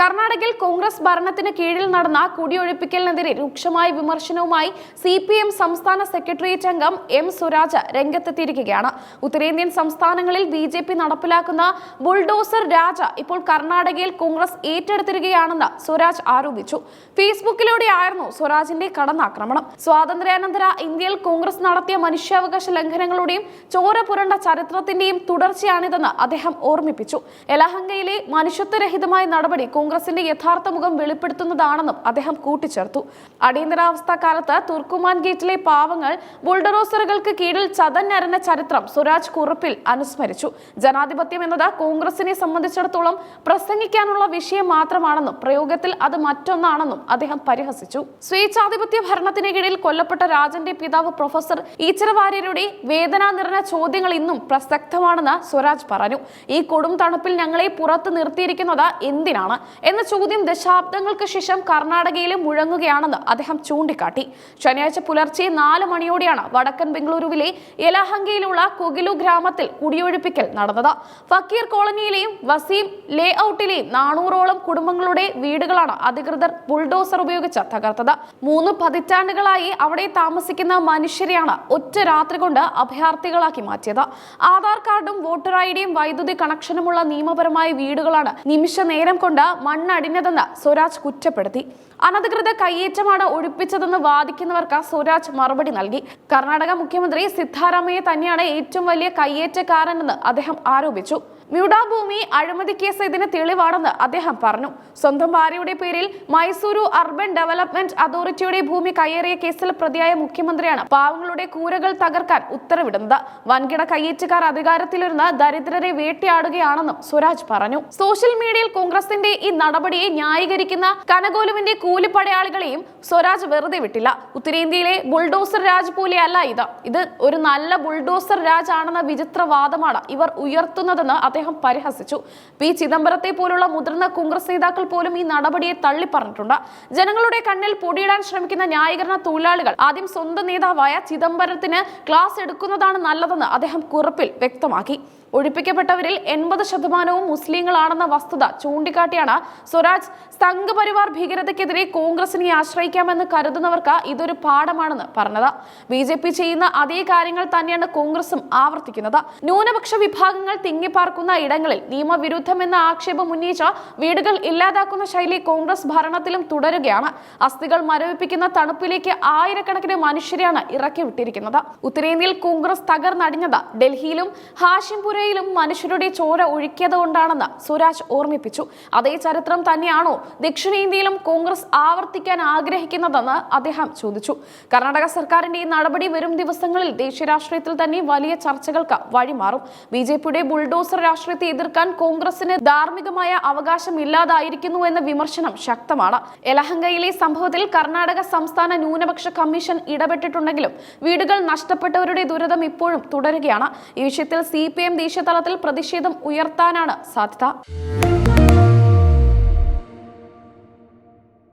കർണാടകയിൽ കോൺഗ്രസ് ഭരണത്തിന് കീഴിൽ നടന്ന കുടിയൊഴിപ്പിക്കലിനെതിരെ രൂക്ഷമായ വിമർശനവുമായി സി പി എം സംസ്ഥാന സെക്രട്ടേറിയറ്റ് അംഗം എം സുരാജ് രംഗത്തെത്തിയിരിക്കുകയാണ്. ഉത്തരേന്ത്യൻ സംസ്ഥാനങ്ങളിൽ ബി ജെ പി നടപ്പിലാക്കുന്ന ബുൾഡോസർ രാജ ഇപ്പോൾ കർണാടകയിൽ കോൺഗ്രസ് ഏറ്റെടുത്തിരിക്കുകയാണെന്ന് സ്വരാജ് ആരോപിച്ചു. ഫേസ്ബുക്കിലൂടെയായിരുന്നു സ്വരാജിന്റെ കടന്നാക്രമണം. സ്വാതന്ത്ര്യാനന്തര ഇന്ത്യയിൽ കോൺഗ്രസ് നടത്തിയ മനുഷ്യാവകാശ ലംഘനങ്ങളുടെയും ചോര പുരണ്ട ചരിത്രത്തിന്റെയും തുടർച്ചയാണിതെന്ന് അദ്ദേഹം ഓർമ്മിപ്പിച്ചു. യലഹങ്കയിലെ മനുഷ്യത്വരഹിതമായ നടപടി കോൺഗ്രസിന്റെ യഥാർത്ഥ മുഖം വെളിപ്പെടുത്തുന്നതാണെന്നും അദ്ദേഹം കൂട്ടിച്ചേർത്തു. അടിയന്തരാവസ്ഥ കാലത്ത് തുർക്കുമാൻ ഗേറ്റിലെ പാവങ്ങൾ ബുൾഡറോസറുകൾക്ക് കീഴിൽ ചതഞ്ഞരഞ്ഞ ചരിത്രം സുരാജ് കുറിപ്പിൽ അനുസ്മരിച്ചു. ജനാധിപത്യം എന്നത് കോൺഗ്രസിനെ സംബന്ധിച്ചിടത്തോളം പ്രസംഗിക്കാനുള്ള വിഷയം മാത്രമാണെന്നും പ്രയോഗത്തിൽ അത് മറ്റൊന്നാണെന്നും അദ്ദേഹം പരിഹസിച്ചു. സ്വേച്ഛാധിപത്യ ഭരണത്തിന് കീഴിൽ കൊല്ലപ്പെട്ട രാജന്റെ പിതാവ് പ്രൊഫസർ ഈച്ചരവാര്യരുടെ വേദന നിറഞ്ഞ ചോദ്യങ്ങൾ ഇന്നും പ്രസക്തമാണെന്ന് സ്വരാജ് പറഞ്ഞു. ഈ കൊടും തണുപ്പിൽ ഞങ്ങളെ പുറത്ത് നിർത്തിയിരിക്കുന്നത് എന്തിനാണ്? എന്ന ചോദ്യം ദശാബ്ദങ്ങൾക്ക് ശേഷം കർണാടകയിലെ മുഴങ്ങുകയാണെന്ന് അദ്ദേഹം ചൂണ്ടിക്കാട്ടി. ശനിയാഴ്ച പുലർച്ചെ നാല് മണിയോടെയാണ് വടക്കൻ ബംഗളൂരുവിലെ യലഹങ്കയിലുള്ള കൊഗിലു ഗ്രാമത്തിൽ കുടിയൊഴിപ്പിക്കൽ നടന്നത്. ഫക്കീർ കോളനിയിലെയും വസീം ലേ ഔട്ടിലെയും നാനൂറോളം കുടുംബങ്ങളുടെ വീടുകളാണ് അധികൃതർ ബുൾഡോസർ ഉപയോഗിച്ച് തകർത്തത്. മൂന്ന് പതിറ്റാണ്ടുകളായി അവിടെ താമസിക്കുന്ന മനുഷ്യരെയാണ് ഒറ്റ രാത്രി കൊണ്ട് അഭയാർത്ഥികളാക്കി മാറ്റിയത്. ആധാർ കാർഡും വോട്ടർ ഐ ഡിയും വൈദ്യുതി കണക്ഷനുമുള്ള നിയമപരമായ വീടുകളാണ് നിമിഷ നേരം കൊണ്ട് മണ്ണടിഞ്ഞതെന്ന് സ്വരാജ് കുറ്റപ്പെടുത്തി. അനധികൃത കയ്യേറ്റമാണ് ഒഴിപ്പിച്ചതെന്ന് വാദിക്കുന്നവർക്ക് സ്വരാജ് മറുപടി നൽകി. കർണാടക മുഖ്യമന്ത്രി സിദ്ധാരാമയ്യ തന്നെയാണ് ഏറ്റവും വലിയ കയ്യേറ്റക്കാരനെന്ന് അദ്ദേഹം ആരോപിച്ചു. മ്യൂഡ ഭൂമി അഴിമതി കേസ് ഇതിന് തെളിവാണെന്ന് അദ്ദേഹം പറഞ്ഞു. സ്വന്തം ഭാര്യയുടെ പേരിൽ മൈസൂരു അർബൻ ഡെവലപ്മെന്റ് അതോറിറ്റിയുടെ ഭൂമി കയ്യേറിയ കേസിൽ പ്രതിയായ മുഖ്യമന്ത്രിയാണ് പാവങ്ങളുടെ കൂരകൾ തകർക്കാൻ ഉത്തരവിടുന്നത്. വൻകിട കയ്യേറ്റക്കാർ അധികാരത്തിലിരുന്ന് ദരിദ്രരെ വേട്ടയാടുകയാണെന്നും സ്വരാജ് പറഞ്ഞു. സോഷ്യൽ മീഡിയയിൽ കോൺഗ്രസിന്റെ ഈ നടപടിയെ ന്യായീകരിക്കുന്ന കനകോലുവിന്റെ കൂലിപ്പടയാളികളെയും സ്വരാജ് വെറുതെ വിട്ടില്ല. ഉത്തരേന്ത്യയിലെ ബുൾഡോസർ രാജ് പോലെയല്ല ഇത്. ഇത് ഒരു നല്ല ബുൾഡോസർ രാജ് ആണെന്ന വിചിത്രവാദമാണ് ഇവർ ഉയർത്തുന്നതെന്ന് അദ്ദേഹം പരിഹസിച്ചു. പി. ചിദംബരത്തെ പോലുള്ള മുതിർന്ന കോൺഗ്രസ് നേതാക്കൾ പോലും ഈ നടപടിയെ തള്ളിപ്പറഞ്ഞിട്ടുണ്ട്. ജനങ്ങളുടെ കണ്ണിൽ പൊടിയിടാൻ ശ്രമിക്കുന്ന ന്യായീകരണ തൊഴിലാളികൾ ആദ്യം സ്വന്തം നേതാവായ ചിദംബരത്തിന് ക്ലാസ് എടുക്കുന്നതാണ് നല്ലതെന്ന് അദ്ദേഹം കുറിപ്പിൽ വ്യക്തമാക്കി. ഒഴിപ്പിക്കപ്പെട്ടവരിൽ എൺപത് ശതമാനവും മുസ്ലിങ്ങളാണെന്ന വസ്തുത ചൂണ്ടിക്കാട്ടിയാണ് സ്വരാജ്. സംഘപരിവാർ ഭീകരതയ്ക്കെതിരെ കോൺഗ്രസിനെ ആശ്രയിക്കാമെന്ന് കരുതുന്നവർക്ക് ഇതൊരു പാഠമാണെന്ന് പറഞ്ഞത്. ബി ജെ പി ചെയ്യുന്ന അതേ കാര്യങ്ങൾ തന്നെയാണ് കോൺഗ്രസും ആവർത്തിക്കുന്നത്. ന്യൂനപക്ഷ വിഭാഗങ്ങൾ തിങ്ങിപ്പാർക്കുന്ന ഇടങ്ങളിൽ നിയമവിരുദ്ധമെന്ന ആക്ഷേപം ഉന്നയിച്ച വീടുകൾ ഇല്ലാതാക്കുന്ന ശൈലി കോൺഗ്രസ് ഭരണത്തിലും തുടരുകയാണ്. അസ്ഥികൾ മരവിപ്പിക്കുന്ന തണുപ്പിലേക്ക് ആയിരക്കണക്കിന് മനുഷ്യരെയാണ് ഇറക്കി വിട്ടിരിക്കുന്നത് ഉത്തരേന്ത്യയിൽ കോൺഗ്രസ് തകർന്നടിഞ്ഞത് ഡൽഹിയിലും ഹാഷിംപുര ത്രിപുരയിലും മനുഷ്യരുടെ ചോര ഒഴുക്കിയത് കൊണ്ടാണെന്ന് സുരാജ് ഓർമ്മിപ്പിച്ചു. അതേ ചരിത്രം തന്നെയാണോ ദക്ഷിണേന്ത്യയിലും കോൺഗ്രസ് ആവർത്തിക്കാൻ ആഗ്രഹിക്കുന്നതെന്ന് അദ്ദേഹം ചോദിച്ചു. കർണാടക സർക്കാരിന്റെ ഈ നടപടി വരും ദിവസങ്ങളിൽ ദേശീയ രാഷ്ട്രീയത്തിൽ തന്നെ വലിയ ചർച്ചകൾക്ക് വഴിമാറും. ബി ജെ പിയുടെ ബുൾഡോസർ രാഷ്ട്രീയത്തെ എതിർക്കാൻ കോൺഗ്രസിന് ധാർമ്മികമായ അവകാശം ഇല്ലാതായിരിക്കുന്നു എന്ന വിമർശനം ശക്തമാണ്. എലഹങ്കയിലെ സംഭവത്തിൽ കർണാടക സംസ്ഥാന ന്യൂനപക്ഷ കമ്മീഷൻ ഇടപെട്ടിട്ടുണ്ടെങ്കിലും വീടുകൾ നഷ്ടപ്പെട്ടവരുടെ ദുരിതം ഇപ്പോഴും തുടരുകയാണ്. ഈ വിഷയത്തിൽ സി പി എം ദേശീയ തലത്തിൽ പ്രതിഷേധം ഉയർത്താനാണ് സാധ്യത.